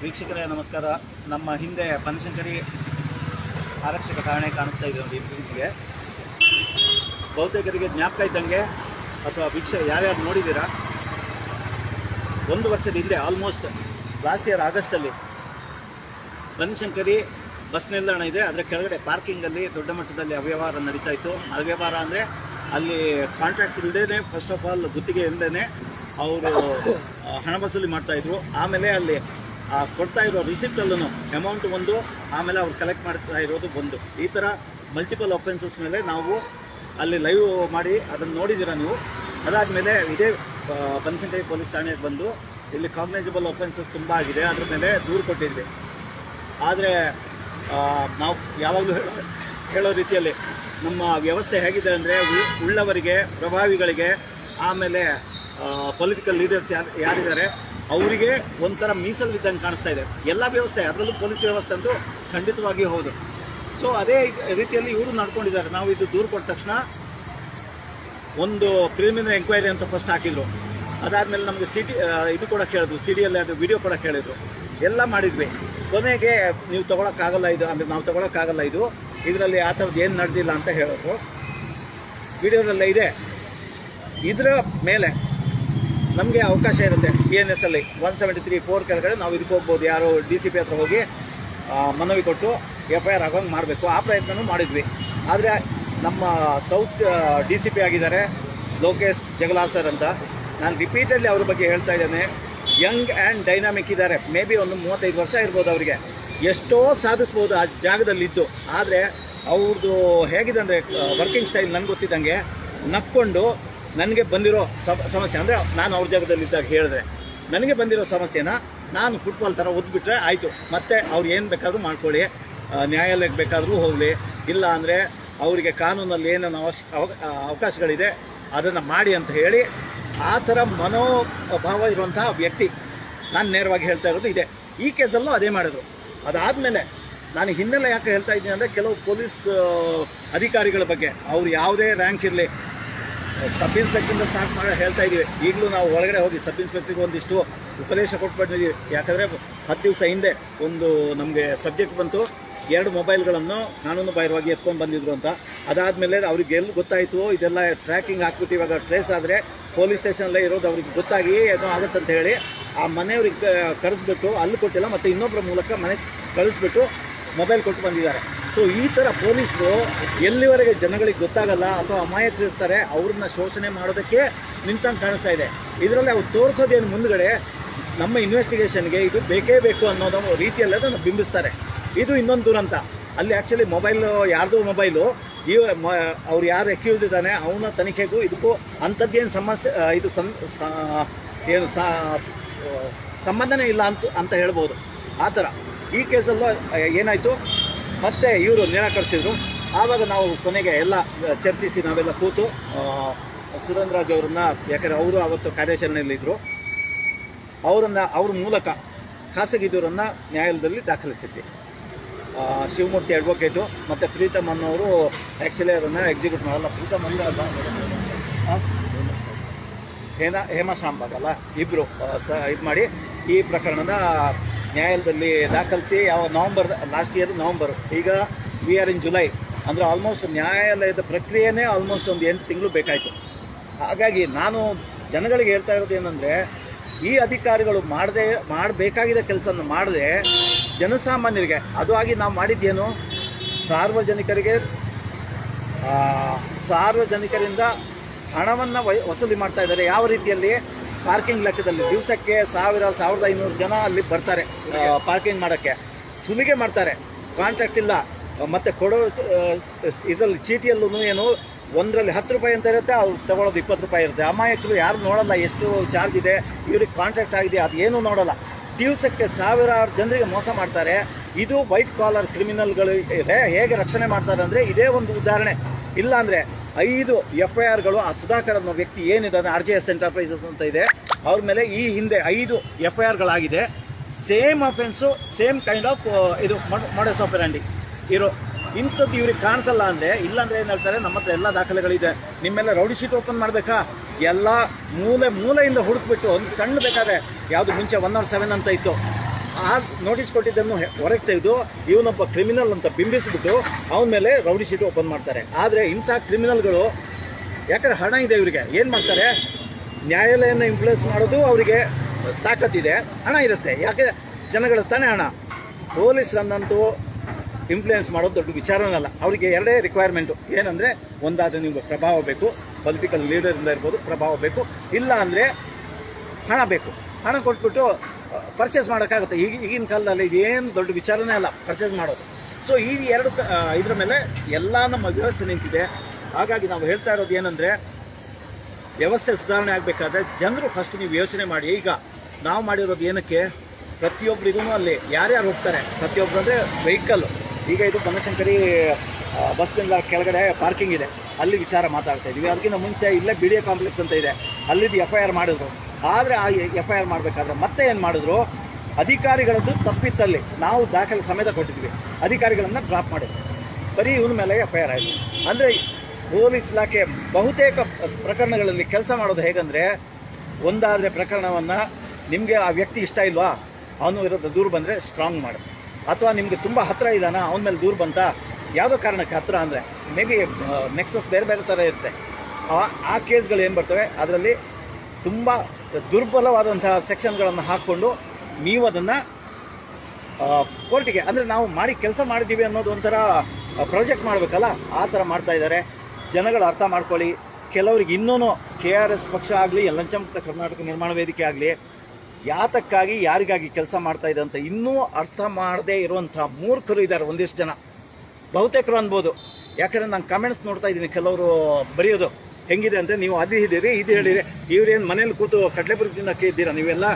ವೀಕ್ಷಕರೇ, ನಮಸ್ಕಾರ. ನಮ್ಮ ಹಿಂದೆ ಬನಶಂಕರಿ ಆರಕ್ಷಕ ಠಾಣೆ ಕಾಣಿಸ್ತಾ ಇದೆ ನೋಡಿ ಬಹುತೇಕರಿಗೆ ಜ್ಞಾಪಕ ಇದ್ದಂಗೆ ಅಥವಾ ವೀಕ್ಷ, ಯಾರ್ಯಾರು ನೋಡಿದ್ದೀರಾ? ಒಂದು ವರ್ಷದ ಹಿಂದೆ ಆಲ್ಮೋಸ್ಟ್ ಲಾಸ್ಟ್ ಇಯರ್ ಆಗಸ್ಟಲ್ಲಿ ಬನಶಂಕರಿ ಬಸ್ ನಿಲ್ದಾಣ ಇದೆ. ಅದರ ಕೆಳಗಡೆ ಪಾರ್ಕಿಂಗಲ್ಲಿ ದೊಡ್ಡ ಮಟ್ಟದಲ್ಲಿ ಅವ್ಯವಹಾರ ನಡೀತಾ ಇತ್ತು. ಅವ್ಯವಹಾರ ಅಂದರೆ ಅಲ್ಲಿ ಕಾಂಟ್ರಾಕ್ಟ್ ಇಲ್ಲದೇ ಫಸ್ಟ್ ಆಫ್ ಆಲ್ ಗುತ್ತಿಗೆ ಇಲ್ಲದೇ ಅವರು ಹಣ ವಸೂಲಿ ಮಾಡ್ತಾಯಿದ್ರು ಆಮೇಲೆ ಅಲ್ಲಿ ಆ, ಕೊಡ್ತಾ ಇರೋ ರಿಸಿಪ್ಟಲ್ಲೂ ಅಮೌಂಟ್ ಒಂದು ಆಮೇಲೆ ಅವ್ರು ಕಲೆಕ್ಟ್ ಮಾಡ್ತಾ ಇರೋದು ಒಂದು. ಈ ಥರ ಮಲ್ಟಿಪಲ್ ಅಫೆನ್ಸಸ್ ಮೇಲೆ ನಾವು ಅಲ್ಲಿ ಲೈವ್ ಮಾಡಿ ಅದನ್ನು ನೋಡಿದ್ದೀರಾ ನೀವು? ಅದಾದಮೇಲೆ ಇದೇ ಬನಶಂಕರಿ ಪೊಲೀಸ್ ಠಾಣೆಗೆ ಬಂದು ಇಲ್ಲಿ ಕಾಗ್ನೈಸಬಲ್ ಅಫೆನ್ಸಸ್ ತುಂಬ ಆಗಿದೆ. ಅದ್ರ ಮೇಲೆ ದೂರು ಕೊಟ್ಟಿದ್ವಿ. ಆದರೆ ನಾವು ಯಾವಾಗಲೂ ಹೇಳೋ ಹೇಳೋ ರೀತಿಯಲ್ಲಿ ನಮ್ಮ ವ್ಯವಸ್ಥೆ ಹೇಗಿದೆ ಅಂದರೆ ಉಳ್ಳವರಿಗೆ ಪ್ರಭಾವಿಗಳಿಗೆ ಆಮೇಲೆ ಪೊಲಿಟಿಕಲ್ ಲೀಡರ್ಸ್ ಯಾರು ಯಾರಿದ್ದಾರೆ ಅವರಿಗೆ ಒಂಥರ ಮೀಸಲಿದ್ದಂಗೆ ಕಾಣಿಸ್ತಾ ಇದೆ. ಎಲ್ಲ ವ್ಯವಸ್ಥೆ, ಅದರಲ್ಲೂ ಪೊಲೀಸ್ ವ್ಯವಸ್ಥೆ ಅಂತೂ ಖಂಡಿತವಾಗಿ ಹೌದು. ಸೊ ಅದೇ ರೀತಿಯಲ್ಲಿ ಇವರು ನಡ್ಕೊಂಡಿದ್ದಾರೆ. ನಾವು ಇದು ದೂರು ಕೊಟ್ಟ ತಕ್ಷಣ ಒಂದು ಪ್ರಿಲಿಮಿನರಿ ಎಂಕ್ವೈರಿ ಅಂತ ಫಸ್ಟ್ ಹಾಕಿದ್ರು. ಅದಾದಮೇಲೆ ನಮಗೆ ಸಿ ಟಿ ಇದು ಕೂಡ ಕೇಳಿದ್ರು. ಸಿ ಡಿಯಲ್ಲಿ ಅದು ವಿಡಿಯೋ ಕೂಡ ಕೇಳಿದ್ರು. ಎಲ್ಲ ಮಾಡಿದ್ವಿ. ಕೊನೆಗೆ ನೀವು ತೊಗೊಳಕ್ಕಾಗಲ್ಲ ಇದು, ಅಂದರೆ ನಾವು ತೊಗೊಳಕ್ಕಾಗಲ್ಲ ಇದು. ಇದರಲ್ಲಿ ಆ ಥರದ್ದು ಏನು ನಡೆದಿಲ್ಲ ಅಂತ ಹೇಳಿದ್ರು. ವಿಡಿಯೋದಲ್ಲೇ ಇದೆ ಇದರ ಮೇಲೆ ನಮಗೆ ಅವಕಾಶ ಇರುತ್ತೆ. ಬಿ ಎನ್ ಎಸ್ ಅಲ್ಲಿ ಒನ್ ಸೆವೆಂಟಿ ತ್ರೀ ಫೋರ್ ಕೆಳಗಡೆ ನಾವು ಇದಕ್ಕೆ ಹೋಗ್ಬೋದು. ಯಾರು ಡಿ ಸಿ ಪಿ ಹತ್ರ ಹೋಗಿ ಮನವಿ ಕೊಟ್ಟು ಎಫ್ ಐ ಆರ್ ಆಗೋಂಗೆ ಮಾಡಬೇಕು. ಆ ಪ್ರಯತ್ನವೂ ಮಾಡಿದ್ವಿ. ಆದರೆ ನಮ್ಮ ಸೌತ್ ಡಿ ಸಿ ಪಿ ಆಗಿದ್ದಾರೆ ಲೋಕೇಶ್ ಜಗಲಾ ಸರ್ ಅಂತ. ನಾನು ರಿಪೀಟೆಡ್ಲಿ ಅವ್ರ ಬಗ್ಗೆ ಹೇಳ್ತಾ ಇದ್ದೇನೆ. ಯಂಗ್ ಆ್ಯಂಡ್ ಡೈನಾಮಿಕ್ ಇದ್ದಾರೆ. ಮೇ ಬಿ ಒಂದು ಮೂವತ್ತೈದು ವರ್ಷ ಇರ್ಬೋದು ಅವರಿಗೆ. ಎಷ್ಟೋ ಸಾಧಿಸ್ಬೋದು ಆ ಜಾಗದಲ್ಲಿದ್ದು. ಆದರೆ ಅವ್ರದ್ದು ಹೇಗಿದೆ ಅಂದರೆ ವರ್ಕಿಂಗ್ ಸ್ಟೈಲ್ ನನಗೆ ಗೊತ್ತಿದ್ದಂಗೆ ನಕ್ಕೊಂಡು ನನಗೆ ಬಂದಿರೋ ಸಮ, ಸಮಸ್ಯೆ ಅಂದರೆ ನಾನು ಅವ್ರ ಜಾಗದಲ್ಲಿದ್ದಾಗ ಹೇಳಿದ್ರೆ, ನನಗೆ ಬಂದಿರೋ ಸಮಸ್ಯೆನ ನಾನು ಫುಟ್ಬಾಲ್ ಥರ ಒದ್ಬಿಟ್ರೆ ಆಯಿತು. ಮತ್ತೆ ಅವ್ರು ಏನು ಬೇಕಾದರೂ ಮಾಡ್ಕೊಳ್ಳಿ. ನ್ಯಾಯಾಲಯಕ್ಕೆ ಬೇಕಾದರೂ ಹೋಗಲಿ. ಇಲ್ಲ ಅಂದರೆ ಅವರಿಗೆ ಕಾನೂನಲ್ಲಿ ಏನೇನು ಅವಶ್, ಅವ- ಅವಕಾಶಗಳಿದೆ, ಅದನ್ನು ಮಾಡಿ ಅಂತ ಹೇಳಿ ಆ ಥರ ಮನೋಭಾವ ಇರುವಂತಹ ವ್ಯಕ್ತಿ ನಾನು ನೇರವಾಗಿ ಹೇಳ್ತಾ ಇರೋದು ಇದೆ. ಈ ಕೇಸಲ್ಲೂ ಅದೇ ಮಾಡಿದ್ರು. ಅದಾದಮೇಲೆ ನಾನು ಹಿನ್ನೆಲೆ ಯಾಕೆ ಹೇಳ್ತಾ ಇದ್ದೀನಿ ಅಂದರೆ ಕೆಲವು ಪೊಲೀಸ್ ಅಧಿಕಾರಿಗಳ ಬಗ್ಗೆ. ಅವ್ರು ಯಾವುದೇ ರ್ಯಾಂಕ್ ಇರಲಿ ಸಬ್ ಇನ್ಸ್ಪೆಕ್ಟ್ರಿಂದ ಸ್ಟಾರ್ಟ್ ಮಾಡಿ ಹೇಳ್ತಾ ಇದೀವಿ ಈಗಲೂ ನಾವು ಒಳಗಡೆ ಹೋಗಿ ಸಬ್ ಇನ್ಸ್ಪೆಕ್ಟ್ರಿಗೆ ಒಂದಿಷ್ಟು ಉಪದೇಶ ಕೊಟ್ಟು ಬಂದಿದ್ದೀವಿ ಯಾಕಂದರೆ ಹತ್ತು ದಿವಸ ಹಿಂದೆ ಒಂದು ನಮಗೆ ಸಬ್ಜೆಕ್ಟ್ ಬಂತು. ಎರಡು ಮೊಬೈಲ್ಗಳನ್ನು ಕಾನೂನು ಬಾಹಿರವಾಗಿ ಎತ್ಕೊಂಡು ಬಂದಿದ್ರು ಅಂತ. ಅದಾದಮೇಲೆ ಅವ್ರಿಗೆ ಎಲ್ಲಿ ಗೊತ್ತಾಯಿತು ಇದೆಲ್ಲ ಟ್ರ್ಯಾಕಿಂಗ್ ಹಾಕ್ಬಿಟ್ಟು ಇವಾಗ ಟ್ರೇಸ್ ಆದರೆ ಪೊಲೀಸ್ ಸ್ಟೇಷನಲ್ಲೇ ಇರೋದು ಅವ್ರಿಗೆ ಗೊತ್ತಾಗಿ ಏನೋ ಆಗುತ್ತೆ ಅಂತ ಹೇಳಿ ಆ ಮನೆಯವ್ರಿಗೆ ಕರೆಸ್ಬಿಟ್ಟು, ಅಲ್ಲಿ ಕೊಟ್ಟಿಲ್ಲ, ಮತ್ತು ಇನ್ನೊಬ್ಬರ ಮೂಲಕ ಮನೆ ಕಳಿಸ್ಬಿಟ್ಟು ಮೊಬೈಲ್ ಕೊಟ್ಟು ಬಂದಿದ್ದಾರೆ. ಸೊ ಈ ಥರ ಪೊಲೀಸರು ಎಲ್ಲಿವರೆಗೆ ಜನಗಳಿಗೆ ಗೊತ್ತಾಗಲ್ಲ ಅಥವಾ ಅಮಾಯಕರು ಇರ್ತಾರೆ, ಅವ್ರನ್ನ ಶೋಷಣೆ ಮಾಡೋದಕ್ಕೆ ನಿಂತಂಗೆ ಕಾಣಿಸ್ತಾ ಇದೆ. ಇದರಲ್ಲಿ ಅವ್ರು ತೋರಿಸೋದೇನು ಮುಂದ್ಗಡೆ ನಮ್ಮ ಇನ್ವೆಸ್ಟಿಗೇಷನ್ಗೆ ಇದು ಬೇಕೇ ಬೇಕು ಅನ್ನೋದು ರೀತಿಯಲ್ಲಿ ಅದನ್ನು ಬಿಂಬಿಸ್ತಾರೆ. ಇದು ಇನ್ನೊಂದು ದುರಂತ. ಅಲ್ಲಿ ಆ್ಯಕ್ಚುಲಿ ಮೊಬೈಲು ಯಾರ್ದು ಮೊಬೈಲು ಈ ಅವ್ರು ಯಾರು ಅಕ್ಯೂಸ್ ಇದ್ದಾನೆ, ಅವನ ತನಿಖೆಗೂ ಇದಕ್ಕೂ ಅಂಥದ್ದೇನು ಸಮಸ್ಯೆ ಇದು ಸಂ ಏನು ಸಂಬಂಧನೇ ಇಲ್ಲ ಅಂತ ಅಂತ ಹೇಳ್ಬೋದು. ಆ ಥರ ಈ ಕೇಸಲ್ಲೂ ಏನಾಯಿತು? ಮತ್ತೆ ಇವರು ನಿರಾಕರಿಸಿದ್ರು ಆವಾಗ ನಾವು ಕೊನೆಗೆ ಎಲ್ಲ ಚರ್ಚಿಸಿ ನಾವೆಲ್ಲ ಕೂತು ಸುರೇಂದ್ರಾಜ್ ಅವ್ರನ್ನ, ಯಾಕಂದರೆ ಅವರು ಅವತ್ತು ಕಾರ್ಯಾಚರಣೆಯಲ್ಲಿದ್ದರು ಅವರನ್ನು, ಅವ್ರ ಮೂಲಕ ಖಾಸಗಿ ದೂರನ್ನು ನ್ಯಾಯಾಲಯದಲ್ಲಿ ದಾಖಲಿಸಿದ್ವಿ. ಶಿವಮೂರ್ತಿ ಅಡ್ವೊಕೇಟು ಮತ್ತು ಪ್ರೀತಮ್ ಅನ್ನೋರು ಆ್ಯಕ್ಚುಲಿ ಅದನ್ನು ಎಕ್ಸಿಕ್ಯೂಟ್ ಮಾಡಲ್ಲ. ಪ್ರೀತಮ್ ಅಲ್ಲ ಹೇಮಾ ಶಾಂಬಾಗ್ ಅಲ್ಲ? ಇಬ್ಬರು ಸ, ಇದು ಮಾಡಿ ಈ ಪ್ರಕರಣದ ನ್ಯಾಯಾಲಯದಲ್ಲಿ ದಾಖಲಿಸಿ ಯಾವ ನವಂಬರ್ ಲಾಸ್ಟ್ ಇಯರ್ ನವಂಬರ್. ಈಗ ವಿ ಆರ್ ಇನ್ ಜುಲೈ ಅಂದರೆ ಆಲ್ಮೋಸ್ಟ್ ನ್ಯಾಯಾಲಯದ ಪ್ರಕ್ರಿಯೆನೇ ಆಲ್ಮೋಸ್ಟ್ ಒಂದು ಎಂಟು ತಿಂಗಳು ಬೇಕಾಯಿತು. ಹಾಗಾಗಿ ನಾನು ಜನಗಳಿಗೆ ಹೇಳ್ತಾ ಇರೋದು ಏನಂದರೆ, ಈ ಅಧಿಕಾರಿಗಳು ಮಾಡದೆ ಮಾಡಬೇಕಾಗಿದ್ದ ಕೆಲಸನ ಮಾಡದೆ ಜನಸಾಮಾನ್ಯರಿಗೆ, ಅದು ಆಗಿ ನಾವು ಮಾಡಿದ್ದೇನು? ಸಾರ್ವಜನಿಕರಿಗೆ ಸಾರ್ವಜನಿಕರಿಂದ ಹಣವನ್ನು ವಸೂಲಿ ಮಾಡ್ತಾ ಇದ್ದಾರೆ. ಯಾವ ರೀತಿಯಲ್ಲಿ? ಪಾರ್ಕಿಂಗ್ ಲೆಕ್ಕದಲ್ಲಿ ದಿವಸಕ್ಕೆ ಸಾವಿರ, ಸಾವಿರದ ಐನೂರು ಜನ ಅಲ್ಲಿ ಬರ್ತಾರೆ ಪಾರ್ಕಿಂಗ್ ಮಾಡೋಕ್ಕೆ. ಸುಲಿಗೆ ಮಾಡ್ತಾರೆ, ಕಾಂಟ್ರಾಕ್ಟ್ ಇಲ್ಲ. ಮತ್ತು ಕೊಡೋ ಇದರಲ್ಲಿ ಚೀಟಿಯಲ್ಲೂ ಏನು, ಒಂದರಲ್ಲಿ ಹತ್ತು ರೂಪಾಯಿ ಅಂತ ಇರುತ್ತೆ, ಅವ್ರು ತಗೊಳ್ಳೋದು ಇಪ್ಪತ್ತು ರೂಪಾಯಿ ಇರುತ್ತೆ. ಅಮಾಯಕರು ಯಾರು ನೋಡಲ್ಲ ಎಷ್ಟು ಚಾರ್ಜ್ ಇದೆ, ಇವ್ರಿಗೆ ಕಾಂಟ್ರಾಕ್ಟ್ ಆಗಿದೆ, ಅದು ಏನೂ ನೋಡಲ್ಲ. ದಿವಸಕ್ಕೆ ಸಾವಿರಾರು ಜನರಿಗೆ ಮೋಸ ಮಾಡ್ತಾರೆ. ಇದು ವೈಟ್ ಕಾಲರ್ ಕ್ರಿಮಿನಲ್ಗಳು ಇದೆ, ಹೇಗೆ ರಕ್ಷಣೆ ಮಾಡ್ತಾರೆ ಅಂದರೆ ಇದೇ ಒಂದು ಉದಾಹರಣೆ. ಇಲ್ಲ ಅಂದರೆ ಐದು ಎಫ್ ಐ ಆರ್ಗಳು ಆ ಸುಧಾಕರ್ ಅನ್ನೋ ವ್ಯಕ್ತಿ ಏನಿದ್ದಾನೆ ಆರ್ ಜೆ ಎಸ್ ಎಂಟರ್ಪ್ರೈಸಸ್ ಅಂತ ಇದೆ. ಅವ್ರ ಮೇಲೆ ಈ ಹಿಂದೆ ಐದು F I ಆರ್ಗಳಾಗಿದೆ same offence same kind of ಇದು ಮಾಡಸ್ ಅಂಡಿ ಇರೋ ಇಂಥದ್ದು ಇವ್ರಿಗೆ ಕಾಣಿಸಲ್ಲ ಅಂದರೆ, ಇಲ್ಲಾಂದ್ರೆ ಏನು ಹೇಳ್ತಾರೆ, ನಮ್ಮ ಹತ್ರ ಎಲ್ಲ ದಾಖಲೆಗಳಿದೆ. ನಿಮ್ಮೆಲ್ಲ ರೌಡಿ ಶೀಟ್ ಓಪನ್ ಮಾಡಬೇಕಾ? ಎಲ್ಲ ಮೂಲೆ ಮೂಲೆಯಿಂದ ಹುಡುಕ್ಬಿಟ್ಟು, ಒಂದು ಸಣ್ಣ ಬೇಕಾದ್ರೆ, ಯಾವುದು ಮುಂಚೆ ಒನ್ ನಾಟ್ ಸೆವೆನ್ ಅಂತ ಇತ್ತು. ಆ ನೋಟಿಸ್ ಕೊಟ್ಟಿದ್ದನ್ನು ಹೊರಗೆ ತೆಗೆದು ಇವನೊಬ್ಬ ಕ್ರಿಮಿನಲ್ ಅಂತ ಬಿಂಬಿಸಿಬಿಟ್ಟು ಅವನ ಮೇಲೆ ರೌಡಿ ಶೀಟ್ ಓಪನ್ ಮಾಡ್ತಾರೆ. ಆದರೆ ಇಂಥ ಕ್ರಿಮಿನಲ್ಗಳು ಯಾಕಂದ್ರೆ ಹಣ ಇದೆ ಇವರಿಗೆ. ಏನು ಮಾಡ್ತಾರೆ? ನ್ಯಾಯಾಲಯನ ಇನ್ಫ್ಲೂಯೆನ್ಸ್ ಮಾಡೋದು ಅವರಿಗೆ ತಾಕತ್ತಿದೆ ಹಣ ಇರುತ್ತೆ. ಯಾಕೆ? ಜನಗಳ ತಾನೇ ಹಣ. ಪೊಲೀಸರನ್ನಂತೂ ಇನ್ಫ್ಲೂಯೆನ್ಸ್ ಮಾಡೋದು ದೊಡ್ಡ ವಿಚಾರನಲ್ಲ. ಅವರಿಗೆ ಎರಡೇ ರಿಕ್ವೈರ್ಮೆಂಟು ಏನಂದರೆ ಒಂದಾದರೆ ನಿಮಗೆ ಪ್ರಭಾವ ಬೇಕು. ಪೊಲಿಟಿಕಲ್ ಲೀಡರಿಂದ ಇರ್ಬೋದು, ಪ್ರಭಾವ ಬೇಕು. ಇಲ್ಲ ಅಂದರೆ ಹಣ ಬೇಕು. ಹಣ ಕೊಟ್ಬಿಟ್ಟು ಪರ್ಚೇಸ್ ಮಾಡೋಕ್ಕಾಗುತ್ತೆ. ಈಗ, ಈಗಿನ ಕಾಲದಲ್ಲಿ ಇದೇನು ದೊಡ್ಡ ವಿಚಾರನೇ ಅಲ್ಲ ಪರ್ಚೇಸ್ ಮಾಡೋದು. ಸೊ ಈ ಎರಡು ಇದರ ಮೇಲೆ ಎಲ್ಲ ನಮ್ಮ ವ್ಯವಸ್ಥೆ ನಿಂತಿದೆ. ಹಾಗಾಗಿ ನಾವು ಹೇಳ್ತಾ ಇರೋದು ಏನಂದರೆ, ವ್ಯವಸ್ಥೆ ಸುಧಾರಣೆ ಆಗಬೇಕಾದ್ರೆ ಜನರು ಫಸ್ಟ್ ನೀವು ಯೋಚನೆ ಮಾಡಿ. ಈಗ ನಾವು ಮಾಡಿರೋದು ಏನಕ್ಕೆ? ಪ್ರತಿಯೊಬ್ಬರಿಗೂ ಅಲ್ಲಿ ಯಾರ್ಯಾರು ಹೋಗ್ತಾರೆ? ಪ್ರತಿಯೊಬ್ಬರು ಅಂದರೆ ವೆಹಿಕಲ್ ಈಗ ಇದು ಬನಶಂಕರಿ ಬಸ್ ನಿಲ್ದಾಣ ಕೆಳಗಡೆ ಪಾರ್ಕಿಂಗ್ ಇದೆ. ಅಲ್ಲಿ ವಿಚಾರ ಮಾತಾಡ್ತಾ ಇದ್ದೀವಿ. ಅದಕ್ಕಿಂತ ಮುಂಚೆ ಇಲ್ಲೇ ಬಿ ಕಾಂಪ್ಲೆಕ್ಸ್ ಅಂತ ಇದೆ. ಅಲ್ಲಿದ್ದು ಎಫ್ ಐ ಆರ್ ಮಾಡಿದ್ರು. ಆದರೆ ಆ ಎಫ್ ಐ ಆರ್ ಮಾಡಬೇಕಾದ್ರೆ ಮತ್ತೆ ಏನು ಮಾಡಿದ್ರು? ಅಧಿಕಾರಿಗಳದ್ದು ತಪ್ಪಿತ್ತಲ್ಲಿ ನಾವು ದಾಖಲೆ ಸಮೇತ ಕೊಟ್ಟಿದ್ವಿ. ಅಧಿಕಾರಿಗಳನ್ನು ಡ್ರಾಪ್ ಮಾಡಿದ್ರು. ಬರೀ ಇವನ ಮೇಲೆ ಎಫ್ ಐ ಆರ್ ಆಯಿತು. ಅಂದರೆ ಪೊಲೀಸ್ ಇಲಾಖೆ ಬಹುತೇಕ ಪ್ರಕರಣಗಳಲ್ಲಿ ಕೆಲಸ ಮಾಡೋದು ಹೇಗಂದರೆ, ಒಂದಾದರೆ ಪ್ರಕರಣವನ್ನು ನಿಮಗೆ ಆ ವ್ಯಕ್ತಿ ಇಷ್ಟ ಇಲ್ವಾ? ಅವನು ವಿರುದ್ಧ ದೂರು ಬಂದರೆ ಸ್ಟ್ರಾಂಗ್ ಮಾಡು. ಅಥವಾ ನಿಮಗೆ ತುಂಬ ಹತ್ತಿರ ಇದ್ದಾನ ಅವನ ಮೇಲೆ ದೂರು ಬಂತ? ಯಾವುದೋ ಕಾರಣಕ್ಕೆ ಹತ್ತಿರ ಅಂದರೆ ಮೇ ಬಿ ನೆಕ್ಸಸ್ ಬೇರೆ ಬೇರೆ ಥರ ಇರುತ್ತೆ. ಆ ಕೇಸ್ಗಳು ಏನು ಬರ್ತವೆ? ಅದರಲ್ಲಿ ತುಂಬ ದುರ್ಬಲವಾದಂತಹ ಸೆಕ್ಷನ್ಗಳನ್ನು ಹಾಕ್ಕೊಂಡು ನೀವು ಅದನ್ನು ಕೋರ್ಟಿಗೆ, ಅಂದರೆ ನಾವು ಮಾಡಿ ಕೆಲಸ ಮಾಡಿದ್ದೀವಿ ಅನ್ನೋದು ಒಂಥರ ಪ್ರಾಜೆಕ್ಟ್ ಮಾಡಬೇಕಲ್ಲ? ಆ ಥರ ಮಾಡ್ತಾ ಇದ್ದಾರೆ. ಜನಗಳು ಅರ್ಥ ಮಾಡ್ಕೊಳ್ಳಿ. ಕೆಲವರಿಗೆ ಇನ್ನೂ ಕೆ ಆರ್ ಎಸ್ ಪಕ್ಷ ಆಗಲಿ ಮುಕ್ತ ಕರ್ನಾಟಕ ನಿರ್ಮಾಣ ವೇದಿಕೆ ಆಗಲಿ, ಯಾತಕ್ಕಾಗಿ, ಯಾರಿಗಾಗಿ ಕೆಲಸ ಮಾಡ್ತಾ ಇದೆ ಅಂತ ಇನ್ನೂ ಅರ್ಥ ಮಾಡದೇ ಇರುವಂಥ ಮೂರ್ಖರು ಇದ್ದಾರೆ ಒಂದಿಷ್ಟು ಜನ. ಬಹುತೇಕರು ಅನ್ಬೋದು. ಯಾಕಂದ್ರೆ ನಾನು ಕಮೆಂಟ್ಸ್ ನೋಡ್ತಾ ಇದ್ದೀನಿ, ಕೆಲವರು ಬರೆಯೋದು. ಹೆಂಗಿದೆ ಅಂತ ನೀವು ಅದು ಇದ್ದೀರಿ ಇದು ಹೇಳಿರಿ. ಇವ್ರೇನು ಮನೇಲಿ ಕೂತು ಕಡಲೆಪುರಿ ಕೇಳಿದ್ದೀರಾ ಇದ್ದೀರಾ ನೀವೆಲ್ಲ?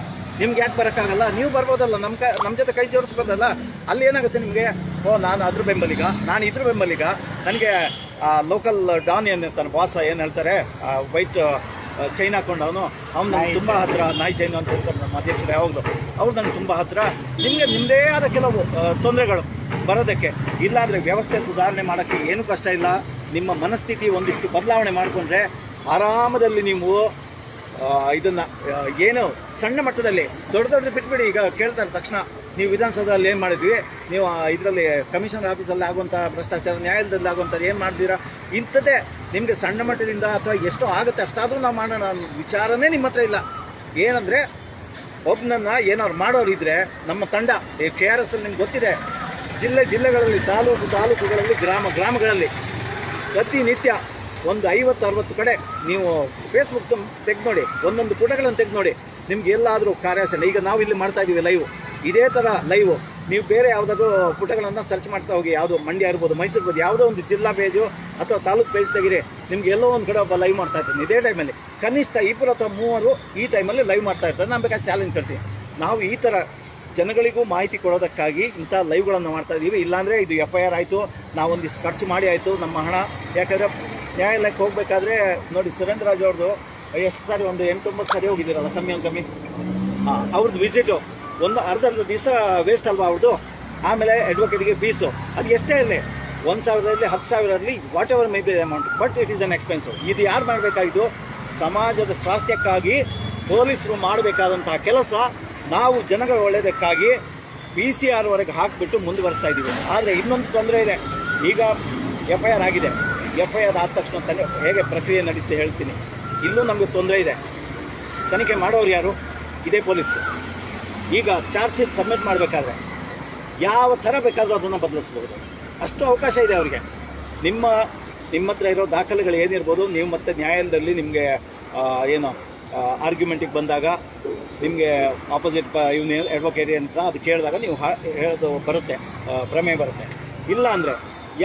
ನಿಮ್ಗೆ ಯಾಕೆ ಬರೋಕ್ಕಾಗಲ್ಲ? ನೀವು ಬರ್ಬೋದಲ್ಲ ನಮ್ಮ ಕ ನಮ್ಮ ಜೊತೆ ಕೈ ಜೋಡಿಸ್ಬೋದಲ್ಲ? ಅಲ್ಲಿ ಏನಾಗುತ್ತೆ ನಿಮಗೆ? ಓ ನಾನು ಅದ್ರ ಬೆಂಬಲಿಗ ನಾನು ಇದ್ರ ಬೆಂಬಲಿಗ. ನನಗೆ ಲೋಕಲ್ ಡಾನ್ ಏನು ಇರ್ತಾನೆ ಬಾಸ ಏನು ಹೇಳ್ತಾರೆ ವೈಟ್ ಚೈನ್ ಹಾಕೊಂಡು ಅವನು. ಅವ್ನು ನನಗೆ ತುಂಬ ಹತ್ರ ನಾಯಿ ಚೈನು ಅಂತ ಹೇಳ್ತಾರೆ ನಮ್ಮ ಅಧ್ಯಕ್ಷರು ಯಾವಾಗಲೂ ಅವ್ರು ನಂಗೆ ತುಂಬ ಹತ್ರ. ನಿಮಗೆ ನಿಮ್ಮದೇ ಆದ ಕೆಲವು ತೊಂದರೆಗಳು ಬರೋದಕ್ಕೆ. ಇಲ್ಲಾಂದರೆ ವ್ಯವಸ್ಥೆ ಸುಧಾರಣೆ ಮಾಡೋಕ್ಕೆ ಏನೂ ಕಷ್ಟ ಇಲ್ಲ. ನಿಮ್ಮ ಮನಸ್ಥಿತಿ ಒಂದಿಷ್ಟು ಬದಲಾವಣೆ ಮಾಡಿಕೊಂಡ್ರೆ ಆರಾಮದಲ್ಲಿ ನೀವು ಇದನ್ನು ಏನು ಸಣ್ಣ ಮಟ್ಟದಲ್ಲಿ, ದೊಡ್ಡ ದೊಡ್ಡದು ಬಿಟ್ಬಿಡಿ, ಈಗ ಕೇಳ್ತಾರೆ ತಕ್ಷಣ. ನೀವು ವಿಧಾನಸೌಧದಲ್ಲಿ ಏನು ಮಾಡಿದ್ವಿ? ನೀವು ಇದರಲ್ಲಿ ಕಮಿಷನರ್ ಆಫೀಸಲ್ಲಿ ಆಗುವಂಥ ಭ್ರಷ್ಟಾಚಾರ, ನ್ಯಾಯಾಲಯದಲ್ಲಿ ಆಗುವಂಥದ್ದು ಏನು ಮಾಡಿದ್ದೀರಾ ಇಂಥದ್ದೇ ನಿಮಗೆ ಸಣ್ಣ ಮಟ್ಟದಿಂದ ಅಥವಾ ಎಷ್ಟು ಆಗುತ್ತೆ ಅಷ್ಟಾದರೂ ನಾವು ಮಾಡೋಣ ಅನ್ನೋ ವಿಚಾರನೇ ನಿಮ್ಮ ಹತ್ರ ಇಲ್ಲ. ಏನಂದರೆ ಒಬ್ಬನನ್ನು ಏನಾದ್ರು ಮಾಡೋರು ಇದ್ರೆ ನಮ್ಮ ತಂಡ ಕೆ ಆರ್ ಎಸ್ ಅಲ್ಲಿ ನಿಮ್ಗೆ ಗೊತ್ತಿದೆ, ಜಿಲ್ಲೆ, ಜಿಲ್ಲೆಗಳಲ್ಲಿ, ತಾಲೂಕು, ತಾಲೂಕುಗಳಲ್ಲಿ, ಗ್ರಾಮ, ಗ್ರಾಮಗಳಲ್ಲಿ ಪ್ರತಿನಿತ್ಯ ಒಂದು ಐವತ್ತು, ಅರವತ್ತು ಕಡೆ ನೀವು ಫೇಸ್ಬುಕ್ ತೆಗೆದು ನೋಡಿ, ಒಂದೊಂದು ಪುಟಗಳನ್ನು ತೆಗೆದು ನೋಡಿ, ನಿಮ್ಗೆ ಎಲ್ಲಾದರೂ ಕಾರ್ಯಾಚರಣೆ. ಈಗ ನಾವು ಇಲ್ಲಿ ಮಾಡ್ತಾ ಇದ್ದೀವಿ ಲೈವ್ ಇದೇ ಥರ ಲೈವ್ ನೀವು ಬೇರೆ ಯಾವುದಾದ್ರೂ ಪುಟಗಳನ್ನು ಸರ್ಚ್ ಮಾಡ್ತಾ ಹೋಗಿ, ಯಾವುದು ಮಂಡ್ಯ ಇರ್ಬೋದು, ಮೈಸೂರು ಇರ್ಬೋದು, ಯಾವುದೋ ಒಂದು ಜಿಲ್ಲಾ ಪೇಜು ಅಥವಾ ತಾಲೂಕು ಪೇಜ್ ತೆಗಿರಿ, ನಿಮ್ಗೆ ಎಲ್ಲೋ ಒಂದು ಕಡೆ ಒಬ್ಬ ಲೈವ್ ಮಾಡ್ತಾ ಇರ್ತೀನಿ. ಇದೇ ಟೈಮಲ್ಲಿ ಕನಿಷ್ಠ ಇಬ್ಬರು ಅಥವಾ ಮೂವರು ಈ ಟೈಮಲ್ಲಿ ಲೈವ್ ಮಾಡ್ತಾ ಇರ್ತಾರೆ. ನಾನು ಬೇಕಾದ್ರೆ ಚಾಲೆಂಜ್ ಕೊಡ್ತೀನಿ. ನಾವು ಈ ಥರ ಜನಗಳಿಗೂ ಮಾಹಿತಿ ಕೊಡೋದಕ್ಕಾಗಿ ಇಂಥ ಲೈವ್ಗಳನ್ನು ಮಾಡ್ತಾ ಇದ್ದೀವಿ ಇಲ್ಲಾಂದರೆ ಇದು ಎಫ್ ಐ ಆರ್ ಆಯಿತು, ನಾವೊಂದಿಷ್ಟು ಖರ್ಚು ಮಾಡಿ ಆಯಿತು, ನಮ್ಮ ಹಣ. ಯಾಕಂದರೆ ನ್ಯಾಯಾಲಯಕ್ಕೆ ಹೋಗಬೇಕಾದ್ರೆ ನೋಡಿ ಸುರೇಂದ್ರ ರಾಜ್ ಅವ್ರದ್ದು ಎಷ್ಟು ಸಾರಿ, ಒಂದು ಎಂಟೊಂಬತ್ತು ಸಾರಿ ಹೋಗಿದ್ದೀರಲ್ಲ, ಕಮ್ಮಿ ಒಂದು ಕಮ್ಮಿ? ಅವ್ರದ್ದು ವಿಸಿಟು. ಒಂದು ಅರ್ಧ ಅರ್ಧ ದಿವಸ ವೇಸ್ಟ್ ಅಲ್ವಾ ಅವ್ರದ್ದು ಆಮೇಲೆ ಅಡ್ವೊಕೇಟ್ಗೆ ಫೀಸು ಅದು ಎಷ್ಟೇ ಇರಲಿ, ಒಂದು ಸಾವಿರದಲ್ಲಿ, ಹತ್ತು ಸಾವಿರ ಇರಲಿ whatever may be amount but it is an expensive ಇದು ಯಾರು ಮಾಡಬೇಕಾಯಿತು? ಸಮಾಜದ ಸ್ವಾಸ್ಥ್ಯಕ್ಕಾಗಿ ಪೊಲೀಸರು ಮಾಡಬೇಕಾದಂತಹ ಕೆಲಸ ನಾವು ಜನಗಳ ಒಳ್ಳೆಯದಕ್ಕಾಗಿ ಪಿ ಸಿ ಆರ್ ವರೆಗೆ ಹಾಕಿಬಿಟ್ಟು ಮುಂದುವರಿಸ್ತಾ ಇದ್ದೀವಿ. ಆದರೆ ಇನ್ನೊಂದು ತೊಂದರೆ ಇದೆ. ಈಗ ಎಫ್ ಐ ಆರ್ ಆಗಿದೆ. ಎಫ್ ಐ ಆರ್ ಆದ ತಕ್ಷಣ ತಲೆ ಹೇಗೆ ಪ್ರಕ್ರಿಯೆ ನಡೀತೆ ಹೇಳ್ತೀನಿ. ಇಲ್ಲೂ ನಮಗೆ ತೊಂದರೆ ಇದೆ. ತನಿಖೆ ಮಾಡೋರು ಯಾರು? ಇದೇ ಪೊಲೀಸ್. ಈಗ ಚಾರ್ಜ್ ಶೀಟ್ ಸಬ್ಮಿಟ್ ಮಾಡಬೇಕಾದ್ರೆ ಯಾವ ಥರ ಬೇಕಾದರೂ ಅದನ್ನು ಬದಲಿಸ್ಬೋದು. ಅಷ್ಟು ಅವಕಾಶ ಇದೆ ಅವರಿಗೆ. ನಿಮ್ಮ ನಿಮ್ಮ ಹತ್ರ ಇರೋ ದಾಖಲೆಗಳು ಏನಿರ್ಬೋದು, ನೀವು ಮತ್ತೆ ನ್ಯಾಯಾಲಯದಲ್ಲಿ ನಿಮಗೆ ಏನು ಆರ್ಗ್ಯುಮೆಂಟಿಗೆ ಬಂದಾಗ ನಿಮಗೆ ಆಪೋಸಿಟ್ ಪ, ಇವನು ಅಡ್ವೊಕೇಟ್ ಅಂತ ಅದು ಕೇಳಿದಾಗ ನೀವು ಹೇಳೋದು ಬರುತ್ತೆ ಪ್ರಮೇಯ ಬರುತ್ತೆ. ಇಲ್ಲ ಅಂದರೆ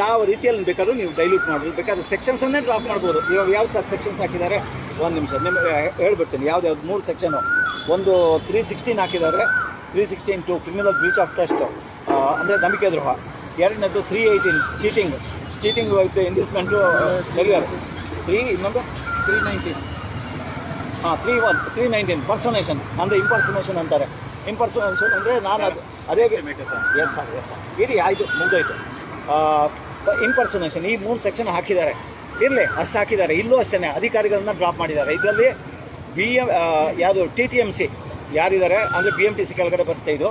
ಯಾವ ರೀತಿಯಲ್ಲಿ ಬೇಕಾದರೂ ನೀವು ಡೈಲ್ಯೂಟ್ ಮಾಡ್ಬೋದು. ಬೇಕಾದ್ರೆ ಸೆಕ್ಷನ್ಸನ್ನೇ ಡ್ರಾಪ್ ಮಾಡ್ಬೋದು. ಇವಾಗ ಯಾವ ಸರ್ ಸೆಕ್ಷನ್ಸ್ ಹಾಕಿದ್ದಾರೆ? ಒಂದು ನಿಮಿಷ ನಿಮಗೆ ಹೇಳ್ಬಿಡ್ತೀನಿ. ಯಾವ್ದು ಯಾವ್ದು? ಮೂರು ಸೆಕ್ಷನು ಒಂದು ತ್ರೀ ಸಿಕ್ಸ್ಟೀನ್ ಹಾಕಿದ್ದಾರೆ. Three sixteen two criminal breach of trust ಅಂದರೆ ನಂಬಿಕೆ ದ್ರೋಹ. ಎರಡನೇದು three eighteen cheating cheating with inducement deliver three ಇನ್ನೊಂದು? ತ್ರೀ ನೈನ್ಟೀನ್ ಹಾಂ three one three nineteen personation ಅಂದರೆ ಇಂಪರ್ಸನೇಷನ್ ಅಂತಾರೆ. ಇಂಪರ್ಸನೇಷನ್ ಅಂದರೆ ನಾನು ಅದು ಅದೇ ಎಸ್ ಸರ್ ಎಸ್ ಸರ್ ಇರಿ ಆಯಿತು ಮುಗ್ದೋಯ್ತು. ಇಂಪರ್ಸನೇಷನ್ ಈ ಮೂರು ಸೆಕ್ಷನ್ ಹಾಕಿದ್ದಾರೆ. ಇರಲಿ ಅಷ್ಟು ಹಾಕಿದ್ದಾರೆ. ಇಲ್ಲೂ ಅಷ್ಟೇ ಅಧಿಕಾರಿಗಳನ್ನ ಡ್ರಾಪ್ ಮಾಡಿದ್ದಾರೆ. ಇದರಲ್ಲಿ ಬಿ ಎಂ ಯಾವುದು ಟಿ ಟಿ ಎಂ ಸಿ ಯಾರಿದ್ದಾರೆ? ಅಂದರೆ ಬಿ ಎಂ ಟಿ ಸಿ ಕೆಳಗಡೆ ಬರುತ್ತೆ ಇದು.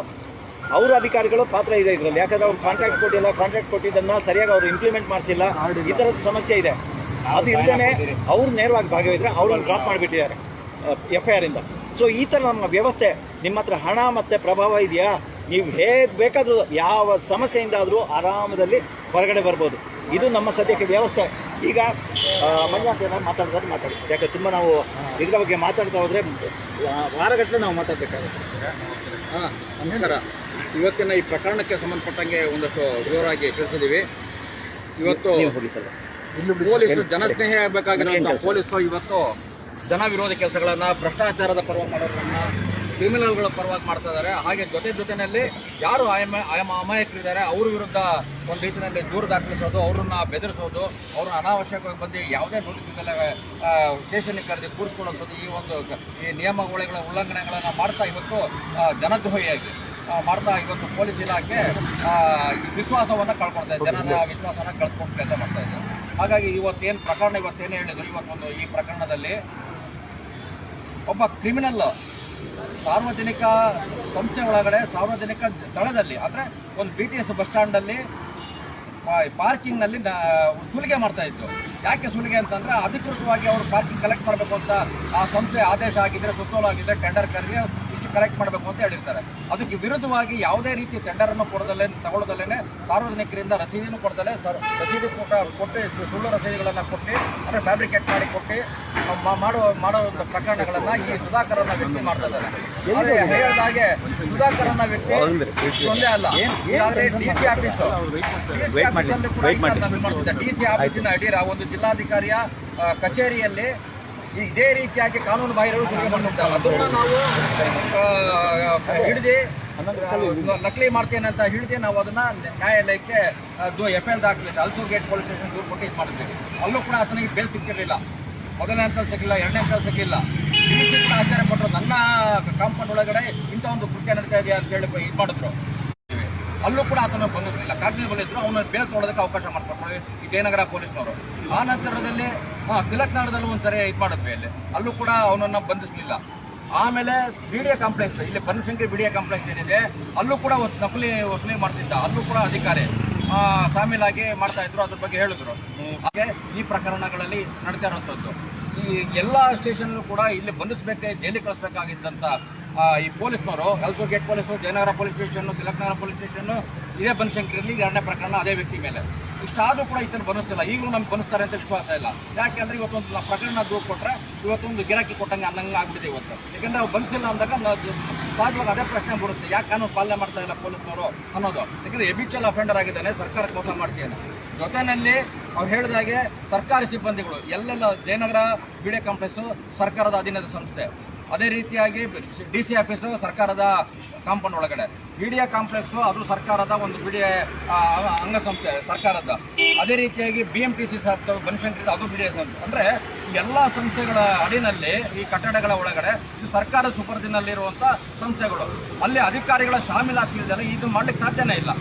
ಅವರ ಅಧಿಕಾರಿಗಳು ಪಾತ್ರ ಇದೆ ಇದರಲ್ಲಿ. ಯಾಕಂದ್ರೆ ಅವ್ರು ಕಾಂಟ್ರಾಕ್ಟ್ ಕೊಟ್ಟಿಲ್ಲ ಕಾಂಟ್ರಾಕ್ಟ್ ಕೊಟ್ಟಿದ್ದನ್ನ ಸರಿಯಾಗಿ ಅವರು ಇಂಪ್ಲಿಮೆಂಟ್ ಮಾಡಿಸಿಲ್ಲ. ಈ ಥರದ ಸಮಸ್ಯೆ ಇದೆ. ಅದು ಇಲ್ಲದೇ ಅವ್ರು ನೇರವಾಗಿ ಭಾಗವಹಿದ್ರೆ ಅವ್ರನ್ನ ಡ್ರಾಪ್ ಮಾಡಿಬಿಟ್ಟಿದ್ದಾರೆ. ಎಫ್ ಐ ಆರ್ ಇಂದ. ಸೊ ಈ ಥರ ನಮ್ಮ ವ್ಯವಸ್ಥೆ ನಿಮ್ಮ ಹತ್ರ ಹಣ ಮತ್ತೆ ಪ್ರಭಾವ ಇದೆಯಾ? ನೀವು ಹೇಗೆ ಬೇಕಾದರೂ ಯಾವ ಸಮಸ್ಯೆಯಿಂದ ಆದರೂ ಆರಾಮದಲ್ಲಿ ಹೊರಗಡೆ ಬರ್ಬೋದು. ಇದು ನಮ್ಮ ಸದ್ಯಕ್ಕೆ ವ್ಯವಸ್ಥೆ. ಈಗ ಮಂಜಾಂತ ಏನಾದ್ರು ಮಾತಾಡಿದ್ರೆ ಮಾತಾಡಿ. ಯಾಕೆ ತುಂಬ ನಾವು ಇದ್ರ ಬಗ್ಗೆ ಮಾತಾಡ್ತಾ ಹೋದ್ರೆ ವಾರಗಟ್ಟಲೆ ನಾವು ಮಾತಾಡ್ಬೇಕಾಗುತ್ತೆ. ಹಾಂ ನಮಸ್ಕಾರ. ಇವತ್ತಿನ ಈ ಪ್ರಕರಣಕ್ಕೆ ಸಂಬಂಧಪಟ್ಟಂಗೆ ಒಂದಷ್ಟು ವಿವರವಾಗಿ ತಿಳಿಸಿದ್ದೀವಿ ಇವತ್ತು ಪೊಲೀಸರು ಜನಸ್ನೇಹಿ ಆಗಬೇಕಾಗಿರುವಂತಹ ಪೊಲೀಸರು ಇವತ್ತು ಜನ ವಿರೋಧಿ ಕೆಲಸಗಳನ್ನು, ಭ್ರಷ್ಟಾಚಾರದ ಪರವಾಗಿ ಮಾಡೋದನ್ನು ಕ್ರಿಮಿನಲ್ಗಳ ಪರವಾಗಿ ಮಾಡ್ತಾ ಇದ್ದಾರೆ. ಹಾಗೆ ಜೊತೆ ಜೊತೆಯಲ್ಲಿ ಯಾರು ಆಯಮ ಆಯಮ ಅಮಾಯಕರಿದ್ದಾರೆ, ಅವ್ರ ವಿರುದ್ಧ ಒಂದು ರೀತಿಯಲ್ಲಿ ದೂರು ದಾಖಲಿಸೋದು, ಅವ್ರನ್ನ ಬೆದರಿಸೋದು, ಅವ್ರನ್ನ ಅನಾವಶ್ಯಕವಾಗಿ ಬಂದು ಯಾವುದೇ ನೋಟಿಸ್ ಸ್ಟೇಷನ್ ಕರೆದು ಕೂರಿಸ್ಕೊಳ್ಳೋಂಥದ್ದು ಈ ಒಂದು ಈ ನಿಯಮಾವಳಿಗಳ ಉಲ್ಲಂಘನೆಗಳನ್ನು ಮಾಡ್ತಾ ಇವತ್ತು ಜನದ್ರೋಹಿಯಾಗಿ ಮಾಡ್ತಾ ಇವತ್ತು ಪೊಲೀಸ್ ಇಲಾಖೆ ವಿಶ್ವಾಸವನ್ನ ಕಳ್ಕೊಳ್ತಾ ಇದೆ. ಜನರ ವಿಶ್ವಾಸನ ಕಳ್ಕೊಂಡು ಕೆಲಸ ಮಾಡ್ತಾ ಇದೆ. ಹಾಗಾಗಿ ಇವತ್ತೇನು ಪ್ರಕರಣ ಇವತ್ತೇನು ಹೇಳಿದ್ರು, ಇವತ್ತೊಂದು ಈ ಪ್ರಕರಣದಲ್ಲಿ ಒಬ್ಬ ಕ್ರಿಮಿನಲ್ ಸಾರ್ವಜನಿಕ ಸಂಸ್ಥೆ ಒಳಗಡೆ, ಸಾರ್ವಜನಿಕ ಸ್ಥಳದಲ್ಲಿ ಅಂದ್ರೆ ಒಂದು ಬಿ ಟಿ ಎಸ್ ಬಸ್ ಸ್ಟ್ಯಾಂಡಲ್ಲಿ ಪಾರ್ಕಿಂಗ್ನಲ್ಲಿ ಸುಲಿಗೆ ಮಾಡ್ತಾ ಇತ್ತು ಯಾಕೆ ಸುಲಿಗೆ ಅಂತಂದ್ರೆ ಅಧಿಕೃತವಾಗಿ ಅವರು ಪಾರ್ಕಿಂಗ್ ಕಲೆಕ್ಟ್ ಮಾಡಬೇಕು ಅಂತ ಆ ಸಂಸ್ಥೆ ಆದೇಶ ಆಗಿದ್ರೆ ಸುತ್ತೋಲು ಆಗಿದ್ರೆ ಟೆಂಡರ್ ಕರೆಗೆ ಕಲೆಕ್ಟ್ ಮಾಡಬೇಕು ಅಂತ ಹೇಳಿರ್ತಾರೆ. ಅದಕ್ಕೆ ವಿರುದ್ಧವಾಗಿ ಯಾವುದೇ ರೀತಿ ಟೆಂಡರ್ ಅನ್ನು ಕೊಡದಲ್ಲೇ ತಗೊಳ್ಳೋದಲ್ಲೇನೆ ಸಾರ್ವಜನಿಕರಿಂದ ರಸೀದಿನೂ ಕೊಡದಲ್ಲೇ ಸರ್- ರಸೀದಿ ಕೊಟ್ಟ ಕೊಟ್ಟು ಸುಳ್ಳು ರಸೀದಿಗಳನ್ನು ಕೊಟ್ಟು ಅಂದ್ರೆ ಫ್ಯಾಬ್ರಿಕೇಟ್ ಮಾಡಿ ಕೊಟ್ಟು ಮಾಡುವ ಮಾಡೋ ಮಾಡೋ ಪ್ರಕರಣಗಳನ್ನ ಈ ಸುಧಾಕರನ್ನ ವ್ಯಕ್ತಿ ಮಾಡ್ತಾ ಇದ್ದಾರೆ. ಹೇಳಿದಾಗೆ ಸುಧಾಕರನ್ನ ವ್ಯಕ್ತಿ ಒಂದೇ ಅಲ್ಲ DC D C office D C ಆಫೀಸಿನ ಅಡಿ ಒಂದು ಜಿಲ್ಲಾಧಿಕಾರಿಯ ಕಚೇರಿಯಲ್ಲಿ ಇದೇ ರೀತಿಯಾಗಿ ಕಾನೂನು ಬಾಹಿರರು ಸುಲಿಗೆ ಮಾಡಿದ್ದಾರೆ ಅದನ್ನ ನಾವು ಹಿಡಿದು ನಕಲಿ ಮಾಡ್ತೇನೆ ಅಂತ ಹಿಡಿದು ನಾವು ಅದನ್ನ ನ್ಯಾಯಾಲಯಕ್ಕೆ ಎಫ್ ಎಲ್ ದಾಖಲಿಸಿ ಅಲ್ಸೂರ್ ಗೇಟ್ ಪೊಲೀಸ್ ಸ್ಟೇಷನ್ ದೂರು ಕೊಟ್ಟು ಇದು ಮಾಡಿದ್ವಿ. ಅಲ್ಲೂ ಕೂಡ ಆತನಿಗೆ ಬೇಲ್ ಸಿಕ್ಕಿರಲಿಲ್ಲ. ಮೊದಲನೇ ಹಂತ ಸಿಕ್ಕಿಲ್ಲ, ಎರಡನೇ ಹಂತ ಸಿಕ್ಕಿಲ್ಲ. ಆಶ್ಚರ್ಯ ಪಟ್ಟರು ನನ್ನ ಕಾಂಪೌಂಡ್ ಒಳಗಡೆ ಇಂಥ ಒಂದು ಕೃತ್ಯ ನಡೀತಾ ಇದೆಯಾ ಅಂತ ಹೇಳಿ ಇದು ಮಾಡಿದ್ರು. ಅಲ್ಲೂ ಕೂಡ ಆತನ ಬಂದಿರಲಿಲ್ಲ. ಕಾಗ್ನಿ ಬಂದಿದ್ರು. ಅವನ ಬೇಲ್ ತೊಗೊಳೋದಕ್ಕೆ ಅವಕಾಶ ಮಾಡ್ತಾರೆ ವಿಜಯನಗರ ಜಯನಗರ ಪೊಲೀಸ್ನವರು. ಆ ನಂತರದಲ್ಲಿ ಹಾ ತಿಲಕ್ ನಗರದಲ್ಲಿ ಒಂದ್ಸರಿ ಇದು ಮಾಡಿದ್ವಿ ಅಲ್ಲಿ. ಅಲ್ಲೂ ಕೂಡ ಅವನನ್ನ ಬಂಧಿಸಲಿಲ್ಲ. ಆಮೇಲೆ ಬಿಡಿಎ ಕಾಂಪ್ಲೆಕ್ಸ್, ಇಲ್ಲಿ ಬನಶಂಕರಿ ಬಿಡಿಎ ಕಾಂಪ್ಲೆಕ್ಸ್ ಏನಿದೆ, ಅಲ್ಲೂ ಕೂಡ ಒಂದು ನಕಲಿ ವಸೂಲಿ ಮಾಡ್ತಿದ್ದ. ಅಲ್ಲೂ ಕೂಡ ಅಧಿಕಾರಿ ಶಾಮೀಲಾಗಿ ಮಾಡ್ತಾ ಇದ್ರು, ಅದ್ರ ಬಗ್ಗೆ ಹೇಳಿದ್ರು. ಹಾಗೆ ಈ ಪ್ರಕರಣಗಳಲ್ಲಿ ನಡೀತಾ ಇರುವಂಥದ್ದು ಈ ಎಲ್ಲ ಸ್ಟೇಷನ್ ಕೂಡ ಇಲ್ಲಿ ಬಂಧಿಸಬೇಕೆ ಜೈಲಿ ಕಳಿಸ್ಬೇಕಾಗಿದ್ದಂಥ ಈ ಪೊಲೀಸ್ನವರು ಹಲ್ಸೂರ್ ಗೇಟ್ ಪೊಲೀಸರು Jayanagar police station Tilaknagar police station ಇದೇ ಬನಶಂಕರಿಯಲ್ಲಿ ಎರಡನೇ ಪ್ರಕರಣ ಅದೇ ವ್ಯಕ್ತಿ ಮೇಲೆ. ಇಷ್ಟಾದ್ರೂ ಕೂಡ ಈತನ ಬನ್ನಿಸ್ತಿಲ್ಲ ಈಗಲೂ ನಮ್ಗೆ ಬನ್ನಿಸ್ತಾರೆ ಅಂತ ವಿಶ್ವಾಸ ಇಲ್ಲ. ಯಾಕೆಂದ್ರೆ ಇವತ್ತೊಂದು ಪ್ರಕರಣ ದೂರು ಕೊಟ್ಟರೆ ಇವತ್ತೊಂದು ಗಿರಾಕಿ ಕೊಟ್ಟಂಗೆ ಅನ್ನಂಗೆ ಆಗ್ಬಿಟ್ಟಿದೆ ಇವತ್ತು. ಯಾಕಂದ್ರೆ ಅವ್ರು ಬನ್ಸಿಲ್ಲ ಅಂದಾಗ ಸಹಜವಾಗಿ ಅದೇ ಪ್ರಶ್ನೆ ಬರುತ್ತೆ. ಯಾಕೆ ಕಾನೂನು ಪಾಲನೆ ಮಾಡ್ತಾ ಇಲ್ಲ ಪೊಲೀಸ್ನವರು ಅನ್ನೋದು. ಯಾಕಂದ್ರೆ ಎಬಿಚಲ್ ಅಫೆಂಡರ್ ಆಗಿದ್ದಾನೆ, ಸರ್ಕಾರಕ್ಕೆ ಮೋಸ ಮಾಡ್ತಿದ್ದಾನೆ ಜೊತೆಯಲ್ಲಿ ಅವ್ರು ಹೇಳಿದಾಗೆ ಸರ್ಕಾರಿ ಸಿಬ್ಬಂದಿಗಳು, ಎಲ್ಲೆಲ್ಲ ಜಯನಗರ ಬಿಡೆ ಕಾಂಪ್ಲೆಕ್ಸು ಸರ್ಕಾರದ ಅಧೀನದ ಸಂಸ್ಥೆ. ಅದೇ ರೀತಿಯಾಗಿ ಡಿ ಸಿ ಆಫೀಸು ಸರ್ಕಾರದ ಕಾಂಪೌಂಡ್ ಒಳಗಡೆ. ಬಿಡಿಎ ಕಾಂಪ್ಲೆಕ್ಸು ಅದು ಸರ್ಕಾರದ ಒಂದು ಬಿಡಿಎ ಅಂಗಸಂಸ್ಥೆ, ಸರ್ಕಾರದ. ಅದೇ ರೀತಿಯಾಗಿ B M T C Banashankari ಅದು ಬಿಡಿಎ ಸಂಸ್ಥೆ. ಅಂದ್ರೆ ಎಲ್ಲ ಸಂಸ್ಥೆಗಳ ಅಡಿನಲ್ಲಿ ಈ ಕಟ್ಟಡಗಳ ಒಳಗಡೆ ಇದು ಸರ್ಕಾರದ ಸುಪರ್ದಿನಲ್ಲಿರುವಂಥ ಸಂಸ್ಥೆಗಳು. ಅಲ್ಲಿ ಅಧಿಕಾರಿಗಳ ಶಾಮೀಲಾಗ್ತಿದ್ದಲ್ಲ ಇದು ಮಾಡ್ಲಿಕ್ಕೆ ಸಾಧ್ಯನೇ ಇಲ್ಲ.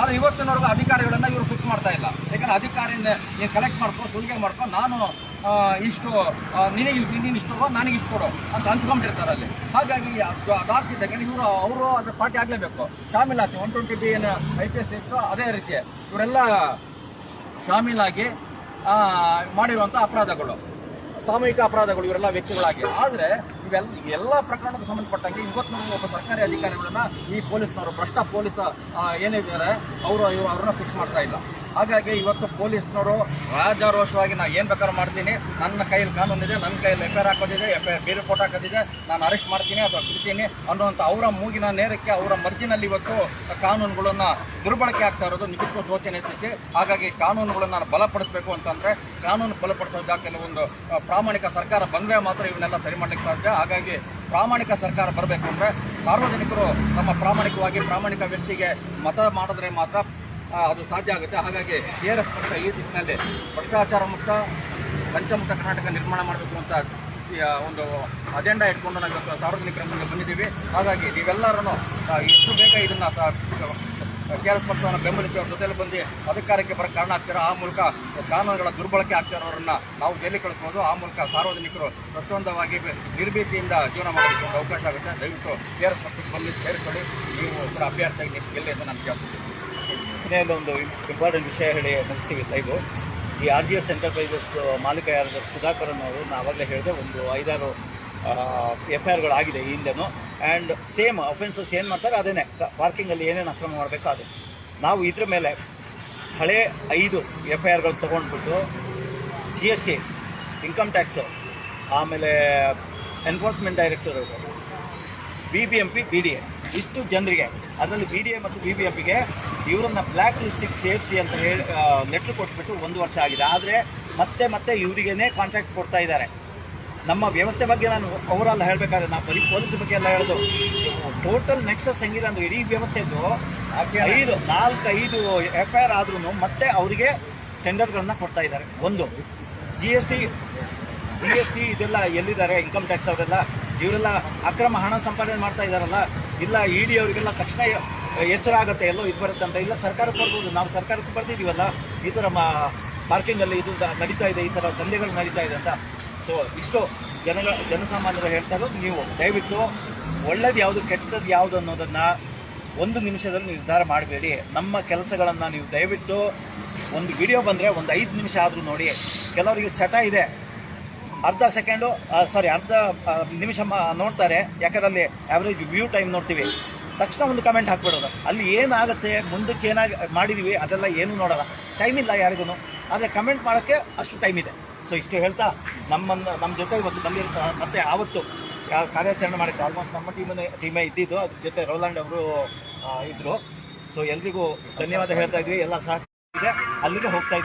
ಆದರೆ ಇವತ್ತಿನವರೆಗೂ ಅಧಿಕಾರಿಗಳನ್ನ ಇವರು ಕುಕ್ ಮಾಡ್ತಾ ಇಲ್ಲ. ಯಾಕಂದ್ರೆ ಅಧಿಕಾರಿಯಿಂದ ನೀನು ಕಲೆಕ್ಟ್ ಮಾಡ್ಕೊ, ಸುಲಿಗೆ ಮಾಡ್ಕೊ, ನಾನು ಇಷ್ಟು ನಿನಗೆ ನೀನು ಇಷ್ಟು ಕೊಡೋ, ನನಗೆ ಇಷ್ಟು ಕೊಡೋ ಅಂತ ಹಂಚ್ಕೊಂಡಿರ್ತಾರೆ ಅಲ್ಲಿ. ಹಾಗಾಗಿ ಅದು ಅದಾಗ್ತಿದ್ದಂಗೆ ಇವರು, ಅವರು ಅದ್ರ ಪಾರ್ಟಿ ಆಗಲೇಬೇಕು. ಶಾಮೀಲಾತಿ ಒನ್ ಟ್ವೆಂಟಿ ಬಿ ಏನು ಐ ಪಿ ಎಸ್ ಇತ್ತು ಅದೇ ರೀತಿ. ಇವರೆಲ್ಲ ಶಾಮೀಲಾಗಿ ಮಾಡಿರುವಂಥ ಅಪರಾಧಗಳು. ಸಾಮೂಹಿಕ ಅಪರಾಧಗಳು ಇವರೆಲ್ಲ ವ್ಯಕ್ತಿಗಳಾಗಿ. ಆದರೆ ಇವೆಲ್ಲ ಎಲ್ಲ ಪ್ರಕರಣಕ್ಕೆ ಸಂಬಂಧಪಟ್ಟಂಗೆ ಇವತ್ತು ನಾವು ಒಬ್ಬ ಸರ್ಕಾರಿ ಅಧಿಕಾರಿಗಳನ್ನ ಈ ಪೊಲೀಸ್ನವರು ಭ್ರಷ್ಟ ಪೊಲೀಸ್ ಏನಿದ್ದಾರೆ, ಅವರು, ಇವರು ಅವ್ರನ್ನ ಫಿಕ್ಸ್ ಮಾಡ್ತಾ ಇಲ್ಲ. ಹಾಗಾಗಿ ಇವತ್ತು ಪೊಲೀಸ್ನವರು ರಾಜಾರೋಷವಾಗಿ ನಾನು ಏನು ಬೇಕಾದ್ರೂ ಮಾಡ್ತೀನಿ. ನನ್ನ ಕೈಯಲ್ಲಿ ಕಾನೂನಿದೆ ನನ್ನ ಕೈಯಲ್ಲಿ ಎಫ್ ಐ ಆರ್ ಹಾಕೋದಿದೆ ಎಫ್ ಐ ಬೇರೆ ಫೋಟೋ ಹಾಕೋದಿದೆ, ನಾನು ಅರೆಸ್ಟ್ ಮಾಡ್ತೀನಿ ಅಥವಾ ಬಿಡ್ತೀನಿ ಅನ್ನುವಂಥ ಅವರ ಮೂಗಿನ ನೇರಕ್ಕೆ, ಅವರ ಮರ್ಜಿನಲ್ಲಿ ಇವತ್ತು ಕಾನೂನುಗಳನ್ನ ದುರ್ಬಳಕೆ ಆಗ್ತಾ ಇರೋದು ನಿಜಕ್ಕೂ ಶೋಚನೆ ಸ್ಥಿತಿ ಹಾಗಾಗಿ ಕಾನೂನುಗಳನ್ನು ಬಲಪಡಿಸಬೇಕು ಅಂತಂದ್ರೆ ಕಾನೂನು ಬಲಪಡಿಸೋ ಕೆಲವೊಂದು ಒಂದು ಪ್ರಾಮಾಣಿಕ ಸರ್ಕಾರ ಬಂದರೆ ಮಾತ್ರ ಇವನ್ನೆಲ್ಲ ಸರಿ ಮಾಡ್ಲಿಕ್ಕೆ ಸಾಧ್ಯ. ಹಾಗಾಗಿ ಪ್ರಾಮಾಣಿಕ ಸರ್ಕಾರ ಬರಬೇಕು ಅಂದ್ರೆ ಸಾರ್ವಜನಿಕರು ತಮ್ಮ ಪ್ರಾಮಾಣಿಕವಾಗಿ, ಪ್ರಾಮಾಣಿಕ ವ್ಯಕ್ತಿಗೆ ಮತ ಮಾಡಿದ್ರೆ ಮಾತ್ರ ಅದು ಸಾಧ್ಯ ಆಗುತ್ತೆ. ಹಾಗಾಗಿ ಕೆ ಆರ್ ಎಸ್ ಪಕ್ಷ ಈ ದಿಕ್ಕಿನಲ್ಲಿ ಭ್ರಷ್ಟಾಚಾರ ಮುಕ್ತ, ಪಂಚಮುಖ ಕರ್ನಾಟಕ ನಿರ್ಮಾಣ ಮಾಡಬೇಕು ಅಂತ ಒಂದು ಅಜೆಂಡಾ ಇಟ್ಕೊಂಡು ನಾವು ಇವತ್ತು ಸಾರ್ವಜನಿಕರ ಮುಂದೆ ಬಂದಿದ್ದೀವಿ. ಹಾಗಾಗಿ ನೀವೆಲ್ಲರೂ ಎಷ್ಟು ಬೇಗ ಇದನ್ನು ಕೆ ಆರ್ ಎಸ್ ಪಕ್ಷವನ್ನು ಬೆಂಬಲಿಸಿ ಅವ್ರ ಜೊತೆಯಲ್ಲಿ ಬಂದು ಅಧಿಕಾರಕ್ಕೆ ಬರೋ ಕಾರಣ ಆಗ್ತಿರೋ? ಆ ಮೂಲಕ ಕಾನೂನುಗಳ ದುರ್ಬಳಕೆ ಆಗ್ತಿರೋರನ್ನ ನಾವು ಜೈಲಿ ಕಳಿಸ್ಬೋದು. ಆ ಮೂಲಕ ಸಾರ್ವಜನಿಕರು ಸ್ವಚ್ಛಂದವಾಗಿ ನಿರ್ಭೀತಿಯಿಂದ ಜೀವನ ಒಂದು ಅವಕಾಶ ಆಗುತ್ತೆ. ದಯವಿಟ್ಟು ಕೆ ಆರ್ ಎಸ್ ಪಕ್ಷಕ್ಕೆ ಬಂದು ಸೇರಿಕೊಳ್ಳಿ. ನೀವು ಅಭ್ಯರ್ಥಿಯಾಗಿ ನಿಮ್ಗೆ ಗೆಲ್ಲಿ ಅಂತ ನಾನು ಕೇಳ್ತೀನಿ ಕೊನೆಯಲ್ಲಿ ಒಂದು ಇಂಪಾರ್ಟೆಂಟ್ ವಿಷಯ ಹೇಳಿ ಮುಗಿಸ್ತೀವಿ ಲೈವು ಈ ಆರ್ ಜಿ ಎಸ್ ಎಂಟರ್ಪ್ರೈಸಸ್ ಮಾಲೀಕ ಯಾರಾದ ಸುಧಾಕರನ್ ಅವರು ನಾನು ಆವಾಗಲೇ ಹೇಳಿದೆ, ಒಂದು ಐದಾರು ಎಫ್ ಐ ಆರ್ಗಳು ಆಗಿದೆ ಈ ಹಿಂದೆನೂ. ಆ್ಯಂಡ್ ಸೇಮ್ ಅಫೆನ್ಸಸ್ ಏನು ಮಾಡ್ತಾರೆ? ಅದೇನೆ ಪಾರ್ಕಿಂಗಲ್ಲಿ ಏನೇನು ಅಕ್ರಮ ಮಾಡಬೇಕು ಅದು. ನಾವು ಇದ್ರ ಮೇಲೆ ಹಳೆ ಐದು ಎಫ್ ಐ ಆರ್ಗಳು ತೊಗೊಂಡ್ಬಿಟ್ಟು G S T income tax ಆಮೇಲೆ enforcement director B B M P B D A ಇಷ್ಟು ಜನರಿಗೆ ಅದರಲ್ಲಿ ಬಿ ಡಿ ಎ ಮತ್ತು ಬಿ ಬಿ ಎಫ್ಗೆ ಇವರನ್ನ ಬ್ಲ್ಯಾಕ್ ಲಿಸ್ಟಿಗೆ ಸೇರಿಸಿ ಅಂತ ಹೇಳಿ ಲೆಟ್ರ್ ಕೊಟ್ಬಿಟ್ಟು ಒಂದು ವರ್ಷ ಆಗಿದೆ. ಆದರೆ ಮತ್ತೆ ಮತ್ತೆ ಇವರಿಗೇನೆ ಕಾಂಟ್ರಾಕ್ಟ್ ಕೊಡ್ತಾ ಇದ್ದಾರೆ. ನಮ್ಮ ವ್ಯವಸ್ಥೆ ಬಗ್ಗೆ ನಾನು ಓವರಾಲ್ ಹೇಳಬೇಕಾದ್ರೆ ನಾವು ಬರೀ ಪೊಲೀಸ್ ಬಗ್ಗೆ ಎಲ್ಲ ಹೇಳೋದು ಟೋಟಲ್ ನೆಕ್ಸಸ್ ಹೆಂಗಿದೆ ಅಂದ್ರೆ ಇಡೀ ವ್ಯವಸ್ಥೆದು ಐದು ನಾಲ್ಕು ಐದು ಎಫ್ ಐ ಆರ್ ಆದ್ರೂ ಮತ್ತೆ ಅವರಿಗೆ ಟೆಂಡರ್ಗಳನ್ನ ಕೊಡ್ತಾ ಇದ್ದಾರೆ. ಒಂದು G S T G S T ಇದೆಲ್ಲ ಎಲ್ಲಿದ್ದಾರೆ ಇನ್ಕಮ್ ಟ್ಯಾಕ್ಸ್ ಅವರೆಲ್ಲ ಇವರೆಲ್ಲ ಅಕ್ರಮ ಹಣ ಸಂಪಾದನೆ ಮಾಡ್ತಾ ಇದ್ದಾರಲ್ಲ ಇಲ್ಲ ಇ ಡಿ ಅವರಿಗೆಲ್ಲ ತಕ್ಷಣ ಎಚ್ಚರ ಆಗುತ್ತೆ, ಎಲ್ಲೋ ಇದು ಬರುತ್ತೆ ಅಂತ. ಇಲ್ಲ, ಸರ್ಕಾರಕ್ಕೆ ಬರ್ಬೋದು. ನಾವು ಸರ್ಕಾರಕ್ಕೆ ಬರ್ತಿದ್ದೀವಲ್ಲ ಈ ಥರ ಮಾ ಪಾರ್ಕಿಂಗಲ್ಲಿ ಇದು ನಡೀತಾ ಇದೆ, ಈ ಥರ ದಂಧೆಗಳು ನಡೀತಾ ಇದೆ ಅಂತ. ಸೊ ಇಷ್ಟು ಜನಗಳ ಜನಸಾಮಾನ್ಯರು ಹೇಳ್ತಾ ನೀವು. ದಯವಿಟ್ಟು ಒಳ್ಳೇದು ಯಾವುದು ಕೆಟ್ಟದ್ದು ಯಾವುದು ಅನ್ನೋದನ್ನು ಒಂದು ನಿಮಿಷದಲ್ಲಿ ನಿರ್ಧಾರ ಮಾಡಬೇಡಿ. ನಮ್ಮ ಕೆಲಸಗಳನ್ನು ನೀವು ದಯವಿಟ್ಟು ಒಂದು ವಿಡಿಯೋ ಬಂದರೆ ಒಂದು ಐದು ನಿಮಿಷ ಆದರೂ ನೋಡಿ. ಕೆಲವರಿಗೆ ಚಟ ಇದೆ. ಅರ್ಧ ಸೆಕೆಂಡು ಸಾರಿ ಅರ್ಧ ನಿಮಿಷ ನೋಡ್ತಾರೆ. ಯಾಕಂದ್ರೆ ಅಲ್ಲಿ ಆ್ಯಾವ್ರೇಜ್ ವ್ಯೂ ಟೈಮ್ ನೋಡ್ತೀವಿ. ತಕ್ಷಣ ಒಂದು ಕಮೆಂಟ್ ಹಾಕ್ಬಿಡೋದು. ಅಲ್ಲಿ ಏನಾಗುತ್ತೆ, ಮುಂದಕ್ಕೆ ಏನಾಗಿ, ಮಾಡಿದೀವಿ, ಅದೆಲ್ಲ ಏನೂ ನೋಡೋಲ್ಲ. ಟೈಮ್ ಇಲ್ಲ ಯಾರಿಗೂ ಆದರೆ ಕಮೆಂಟ್ ಮಾಡೋಕ್ಕೆ ಅಷ್ಟು ಟೈಮ್ ಇದೆ. ಸೊ ಇಷ್ಟು ಹೇಳ್ತಾ ನಮ್ಮನ್ನು ನಮ್ಮ ಜೊತೆ ಇವತ್ತು ಬಂದಿರ್ತಾ, ಮತ್ತೆ ಆವತ್ತು ಯಾವ ಕಾರ್ಯಾಚರಣೆ ಮಾಡಿತ್ತು ಆಲ್ಮೋಸ್ಟ್ ನಮ್ಮ ಟೀಮನ್ನೇ ಟೀಮೇ ಇದ್ದಿದ್ದು. ಅದ್ರ ಜೊತೆ ರೋಲ್ಯಾಂಡ್ ಅವರು ಇದ್ದರು ಸೊ ಎಲ್ರಿಗೂ ಧನ್ಯವಾದ ಹೇಳ್ತಾ ಇದ್ವಿ. ಎಲ್ಲ ಸಹ ಇದೆ. ಅಲ್ಲಿಗೆ ಹೋಗ್ತಾ